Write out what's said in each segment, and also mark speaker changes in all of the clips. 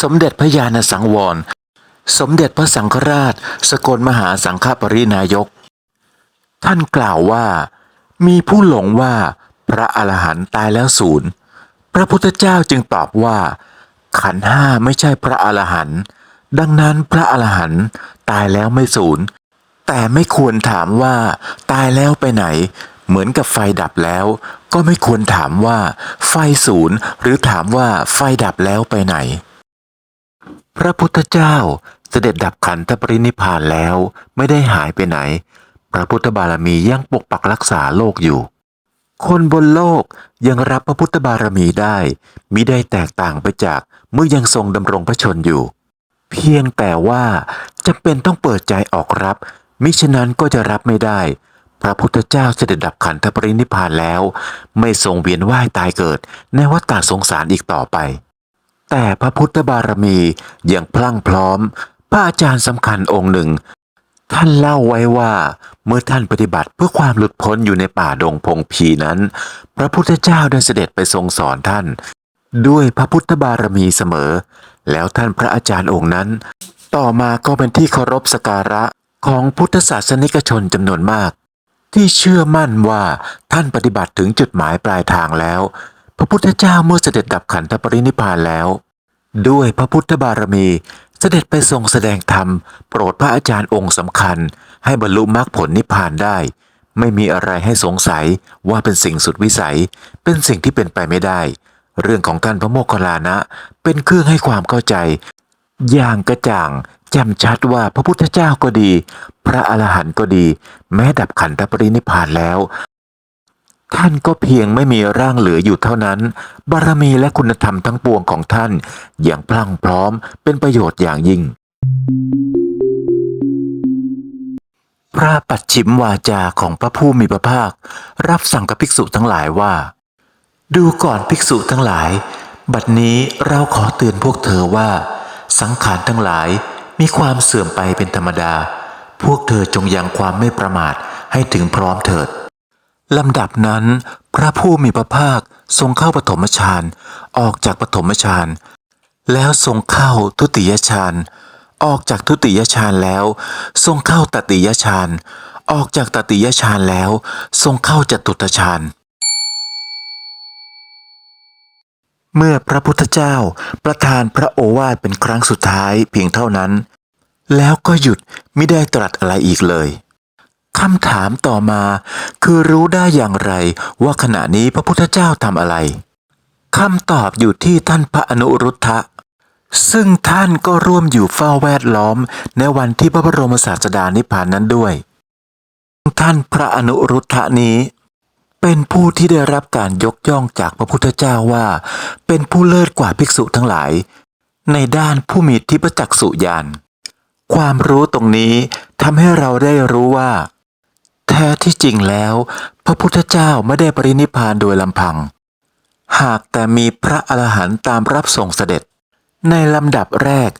Speaker 1: สมเด็จพระญาณสังวร สมเด็จพระสังฆราช สกลมหาสังฆปรินายก ท่านกล่าวว่า มีผู้หลงว่าพระอรหันต์ตายแล้วศูนย์พระพุทธเจ้าจึงตอบว่า ขันห้าไม่ใช่พระอรหันต์ดังนั้นพระอรหันต์ตายแล้วไม่ศูนย์แต่ไม่ควรถามว่า ตายแล้วไปไหน เหมือนกับไฟดับแล้ว ก็ไม่ควรถามว่า ไฟศูนย์หรือถามว่าไฟดับแล้วไปไหน พระพุทธเจ้าเสด็จดับขันธปรินิพานแล้วไม่ได้หายไปไหน พระพุทธบารมียังปกปักรักษาโลกอยู่ คนบนโลกยังรับพระพุทธบารมีได้มิได้แตกต่างไปจากเมื่อยังทรงดำรงพระชนอยู่ เพียงแต่ว่าจะเป็นต้องเปิดใจออกรับ มิฉะนั้นก็จะรับไม่ได้ พระพุทธเจ้าเสด็จดับขันธปรินิพพานแล้ว ไม่ทรงเวียนว่ายตายเกิดในวัฏฏะสงสารอีกต่อไป แต่พระพุทธบารมียังพลั่งพร้อม พระอาจารย์สำคัญองค์หนึ่ง ท่านเล่าไว้ว่าเมื่อท่านปฏิบัติเพื่อความหลุดพ้นอยู่ในป่าดงพงพีนั้น พระพุทธเจ้าได้เสด็จไปทรงสอนท่าน ด้วยพระพุทธบารมีเสมอ แล้วท่านพระอาจารย์องค์นั้น ต่อมาก็เป็นที่เคารพสกการะของพุทธศาสนิกชนจำนวนมาก ที่เชื่อมั่นว่าท่านปฏิบัติถึงจุดหมายปลายทางแล้ว พระพุทธเจ้าเมื่อเสด็จดับขันธปรินิพานแล้ว ด้วยพระพุทธบารมีเสด็จไปทรงแสดงธรรม โปรดพระอาจารย์องค์สำคัญ ให้บรรลุมรรคผลนิพพานได้ ไม่มีอะไรให้สงสัยว่าเป็นสิ่งสุดวิสัย เป็นสิ่งที่เป็นไปไม่ได้ เรื่องของท่านพระโมคคัลลานะ เป็นเครื่องให้ความเข้าใจ อย่างกระจ่างแจ่มชัดว่าพระพุทธเจ้าก็ดี พระอรหันต์ก็ดี แม้ดับขันธปรินิพพานแล้ว ท่านก็เพียงไม่มีร่างเหลืออยู่เท่านั้น บารมีและคุณธรรมทั้งปวงของท่าน อย่างพลั่งพร้อมเป็นประโยชน์อย่างยิ่ง พระปัจฉิมวาจาของพระผู้มีพระภาครับสั่งกับภิกษุทั้งหลายว่า ดูก่อนภิกษุทั้งหลาย บัดนี้เราขอเตือนพวกเธอว่า สังขารทั้งหลายมีความเสื่อมไปเป็นธรรมดา พวกเธอจงยังความไม่ประมาทให้ถึงพร้อมเถิด ลำดับนั้น พระผู้มีพระภาคทรงเข้าปฐมฌานออกจากปฐมฌานแล้วทรงเข้าทุติยฌานออกจากทุติยฌานแล้ว ทรงเข้าตติยฌานออกจากตติยฌานแล้ว ทรงเข้าจตุตฌานเมื่อพระพุทธเจ้าประทานพระโอวาทเป็นครั้งสุดท้ายเพียงเท่านั้น แล้วก็หยุดไม่ได้ตรัสอะไรอีกเลย คำถามต่อมา คือรู้ได้อย่างไรว่าขณะนี้พระพุทธเจ้าทำอะไรคำตอบอยู่ที่ท่านพระอนุรุทธะ ซึ่งท่านก็ร่วมอยู่เฝ้าแวดล้อม ในวันที่พระบรมศาสดานิพพานนั้นด้วย ท่านพระอนุรุทธะนี้ เป็นผู้ที่ได้รับการยกย่องจากพระพุทธเจ้าว่า เป็นผู้เลิศกว่าภิกษุทั้งหลาย ในด้านผู้มีทิพจักษุญาณความรู้ตรงนี้ทำให้เราได้รู้ว่า แท้ที่จริงแล้ว พระพุทธเจ้าไม่ได้ปรินิพานโดยลำพัง หากแต่มีพระอรหันต์ตามรับส่งเสด็จ ในลำดับแรก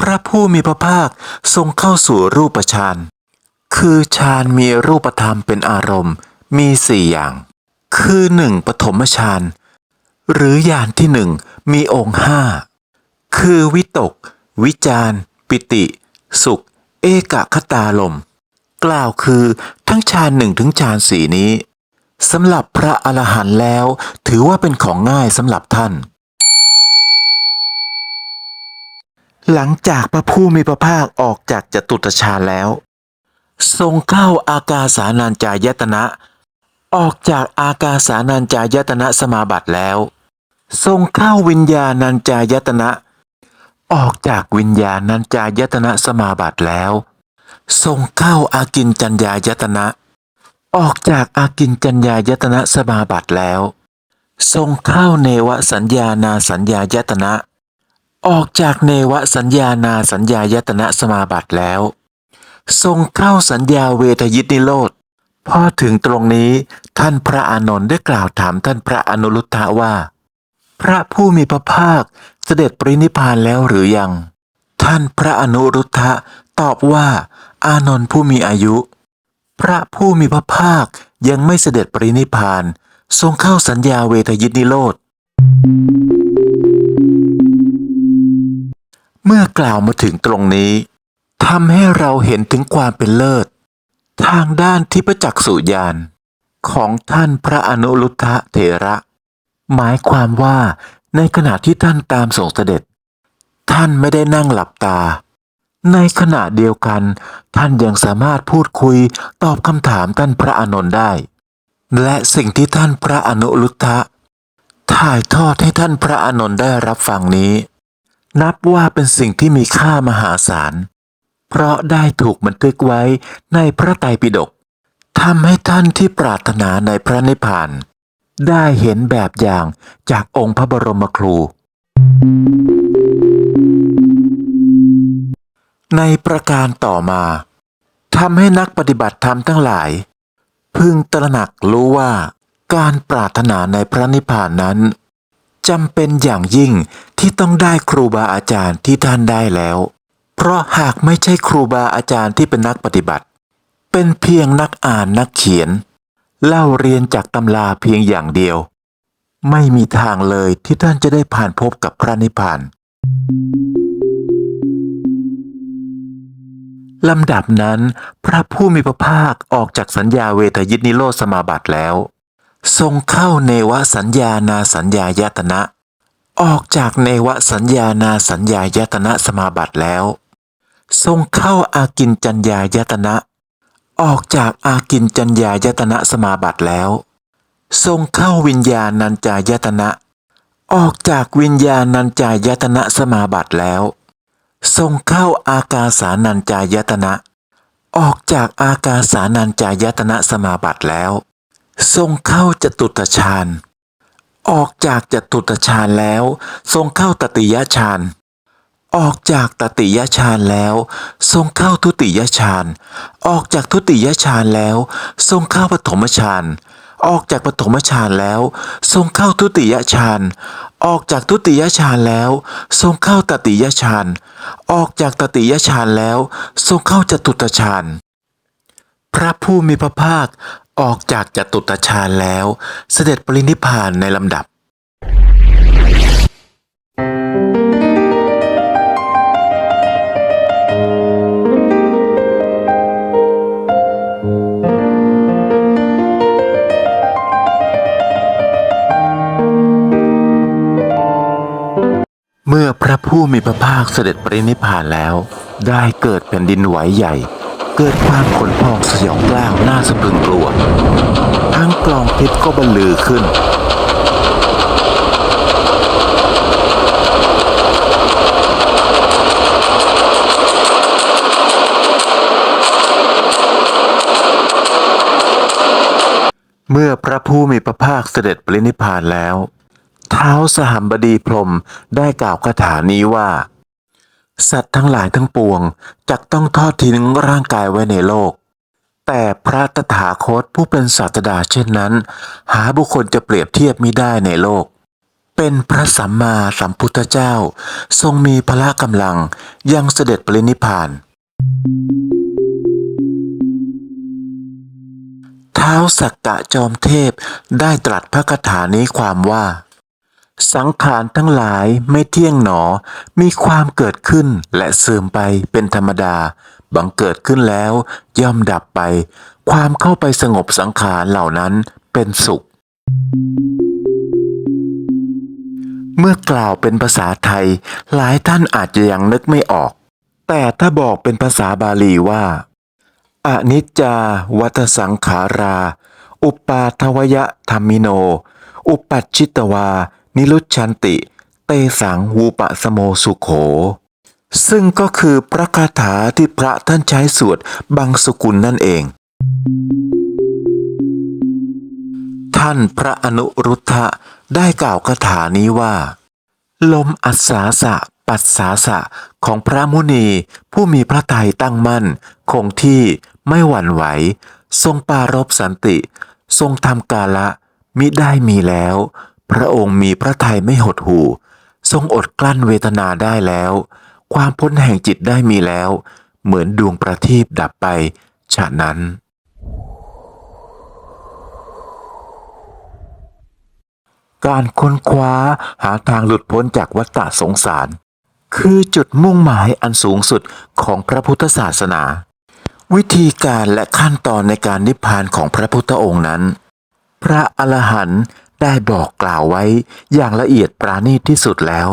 Speaker 1: พระผู้มีพระภาคทรงเข้าสู่รูปฌานคือฌานมีรูปธรรมเป็นอารมณ์มีสี่อย่าง คือหนึ่งปฐมฌานหรือญาณที่หนึ่งมีองค์ห้าคือวิตก วิจารปิติ สุข เอกคตาลม กล่าวคือทั้งฌานหนึ่งถึงฌานสี่นี้สำหรับพระอรหันต์แล้ว ถือว่าเป็นของง่ายสำหรับท่าน หลังจากพระผู้มีพระภาคออกจากจตุตฌานแล้ว ทรงเข้าอากาสานัญจายตนะ ออกจากอากาสานัญจายตนะสมาบัติแล้ว ทรงเข้าวิญญาณัญจายตนะ ออกจากวิญญาณัญจายตนะสมาบัติแล้ว ทรงเข้าอากินจัญญายตนะ ออกจากอากินจัญญายตนะสมาบัติแล้ว ทรงเข้าเนวสัญญานาสัญญายตนะ ออกจากเนวสัญญานาสัญญายตนะสมาบัติแล้ว ทรงเข้าสัญญาเวทยิตนิโรธพอถึงตรงนี้ท่านพระอานนท์ได้กล่าวถามท่านพระอนุรุทธะว่า พระผู้มีพระภาคเสด็จปรินิพพานแล้วหรือยัง ท่านพระอนุรุทธะตอบว่า อานนท์ผู้มีอายุ พระผู้มีพระภาคยังไม่เสด็จปรินิพาน ทรงเข้าสัญญาเวทยิตนิโรธ เมื่อกล่าวมาถึงตรงนี้ทำให้เราเห็นถึงความเป็นเลิศ ทางด้านที่ปจักษุญาณของท่านพระอนุรุทธะเถระ หมายความว่าในขณะที่ท่านตามส่งเสด็จ ท่านไม่ได้นั่งหลับตา ในขณะเดียวกัน ท่านยังสามารถพูดคุยตอบคำถามท่านพระอานนท์ได้ และสิ่งที่ท่านพระอนุรุทธะถ่ายทอดให้ท่านพระอานนท์ได้รับฟังนี้ นับว่าเป็นสิ่งที่มีค่ามหาศาล เพราะได้ถูกบันทึกไว้ในพระไตรปิฎกทำให้ท่านที่ปรารถนาในพระนิพพาน ได้เห็นแบบอย่างจากองค์พระบรมครู ในประการต่อมาทำให้นักปฏิบัติธรรมทั้งหลาย พึงตระหนักรู้ว่าการปรารถนาในพระนิพพานนั้นจำเป็นอย่างยิ่งที่ต้องได้ครูบาอาจารย์ที่ท่านได้แล้ว เพราะหากไม่ใช่ครูบาอาจารย์ที่เป็นนักปฏิบัติ เป็นเพียงนักอ่านนักเขียน เล่าเรียนจากตำราเพียงอย่างเดียว ไม่มีทางเลยที่ท่านจะได้ผ่านพบกับพระนิพพาน ลำดับนั้น พระผู้มีพระภาคออกจากสัญญาเวทยิตนิโรธสมาบัติแล้ว ทรงเข้าเนวสัญญานาสัญญายตนะ ออกจากเนวสัญญานาสัญญายตนะสมาบัติแล้ว ทรงเข้าอากินจัญญายตนะ ออกจากอากินจัญญายตนะสมาบัติแล้ว ทรงเข้าวิญญาณัญจายตนะ ออกจากวิญญาณัญจายตนะสมาบัติแล้ว ทรงเข้าอากาสานัญจายตนะ ออกจากอากาสานัญจายตนะสมาบัติแล้ว ทรงเข้าจตุตฌานออกจากจตุตฌานแล้ว ทรงเข้าตติยฌานออกจากตติยฌานแล้ว ทรงเข้าทุติยฌานออกจากทุติยฌานแล้ว ทรงเข้าปฐมฌาน ออกจากปฐมฌานแล้ว ทรงเข้าทุติยฌานออกจากทุติยฌานแล้ว ทรงเข้าตติยฌานออกจากตติยฌานแล้ว ทรงเข้าจตุตฌานพระผู้มีพระภาคออกจากจตุตฌานแล้ว เสด็จปรินิพพานในลำดับ พระผู้มีพระภาคเสด็จปรินิพพานแล้ว ได้เกิดแผ่นดินไหวใหญ่ เกิดความขนพองสยองกล้าวน่าสะพรึงกลัว ทั้งกลองทิพย์ก็บรรลือขึ้นเมื่อพระผู้มีพระภาคเสด็จปรินิพพานแล้ว ท้าสหัมบดีพรมได้กล่าวคาถานี้ว่า สัตว์ทั้งหลายทั้งปวงจักต้องทอดทิ้งร่างกายไว้ในโลก แต่พระตถาคตผู้เป็นศาสดาเช่นนั้น หาบุคคลจะเปรียบเทียบมิได้ในโลก เป็นพระสัมมาสัมพุทธเจ้า ทรงมีพละกำลังยังเสด็จปรินิพพานเท้าสักกะจอมเทพได้ตรัสพระคาถานี้ความว่า สังขารทั้งหลายไม่เที่ยงหนอ มีความเกิดขึ้นและเสื่อมไปเป็นธรรมดา บังเกิดขึ้นแล้วย่อมดับไป ความเข้าไปสงบสังขารเหล่านั้นเป็นสุข เมื่อกล่าวเป็นภาษาไทย หลายท่านอาจจะยังนึกไม่ออก แต่ถ้าบอกเป็นภาษาบาลีว่าอนิจจา วัตสังขารา อุปปาทวยะธรรมิโน อุปัชชิตวา นิรุชันติ เตสังวูปะสโมสุโข ซึ่งก็คือพระคาถาที่พระท่านใช้สวดบังสุกุลนั่นเอง ท่านพระอนุรุทธะได้กล่าวคาถานี้ว่า ลมอัศสาสะปัสสาสะของพระมุนีผู้มีพระทัยตั้งมั่น คงที่ไม่หวั่นไหว ทรงปรารบสันติ ทรงทำกาละมิได้มีแล้ว พระองค์มีพระทัยไม่หดหู่ ทรงอดกลั้นเวทนาได้แล้ว ความพ้นแห่งจิตได้มีแล้ว เหมือนดวงประทีปดับไป ฉะนั้น การค้นคว้าหาทางหลุดพ้นจากวัฏฏะสงสาร คือจุดมุ่งหมายอันสูงสุดของพระพุทธศาสนา วิธีการและขั้นตอนในการนิพพานของพระพุทธองค์นั้น พระอรหันต์ ได้บอกกล่าวไว้อย่างละเอียดปราณีตที่สุดแล้ว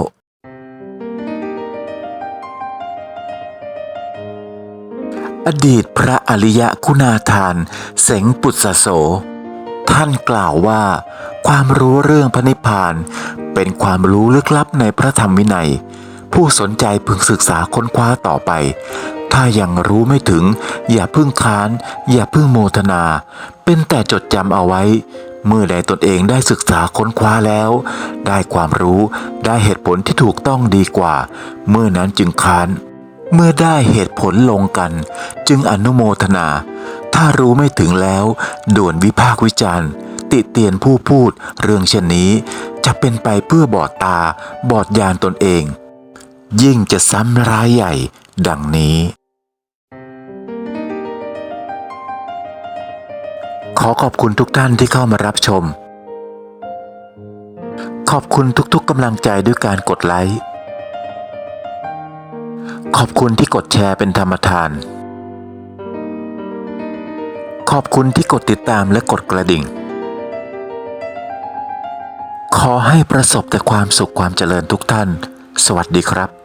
Speaker 1: อดีตพระอริยคุณาทาน เสงปุตสโส ท่านกล่าวว่า ความรู้เรื่องพระนิพพาน เป็นความรู้ลึกลับในพระธรรมวินัย ผู้สนใจพึงศึกษาค้นคว้าต่อไปถ้ายังรู้ไม่ถึง อย่าพึ่งค้าน อย่าพึ่งโมทนา เป็นแต่จดจำเอาไว้ เมื่อใดตนเองได้ศึกษาค้นคว้าแล้ว ได้ความรู้ได้เหตุผลที่ถูกต้องดีกว่า เมื่อนั้นจึงค้าน เมื่อได้เหตุผลลงกัน จึงอนุโมทนา ถ้ารู้ไม่ถึงแล้ว ด่วนวิพากวิจารณ์ ติเตียนผู้พูดเรื่องเช่นนี้ จะเป็นไปเพื่อบอดตา บอดยานตนเอง ยิ่งจะซ้ำร้ายใหญ่ ดังนี้ ขอขอบคุณทุกท่านที่เข้ามารับชม ขอบคุณทุกๆกำลังใจด้วยการกดไลค์ ขอบคุณที่กดแชร์เป็นธรรมทาน ขอบคุณที่กดติดตามและกดกระดิ่ง ขอให้ประสบแต่ความสุขความเจริญทุกท่าน สวัสดีครับ